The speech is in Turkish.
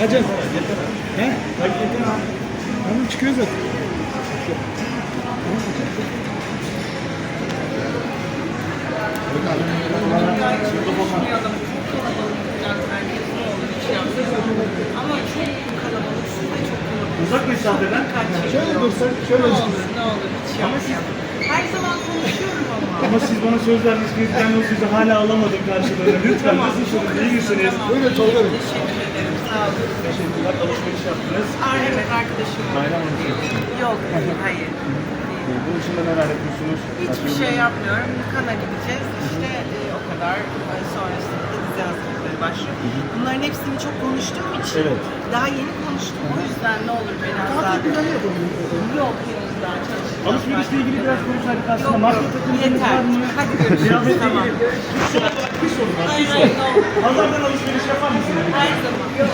Hacı. He? Tamam çıkıyor zaten. Ama çok kalabalık, siz de çok kalabalık. Uzak mesafeden Kaç Şöyle dursak, Ne şöyle olur, ne olur hiç yapmayalım. Her zaman konuşuyorum ama. Ama siz bana söz vermiştiniz, ben o sözü hala alamadım karşılığını. Lütfen nasılsınız, iyi misiniz? Buyurun Tolga Bey. Teşekkür ederim, sağ olun. Teşekkürler, alışveriş yaptınız. Aa, evet arkadaşım. Bayram Hanım. Yok, hayır, hayır. Bunun dışında neler yapıyorsunuz? Hiçbir şey yapmıyorum. Kana gideceğiz. İşte e, o kadar. Bunların hepsini çok konuştuğum için Evet. daha yeni konuştum. O yüzden ne olur beni azar yapalım. Yok henüz daha çalışacağım. Alışverişle ilgili biraz konuşaydık aslında. Yok, yok. Yeter. Hadi görüşürüz, tamam. bir soru var, bir soru. Pazardan alışveriş yapar mısınız? Her zaman. Yok.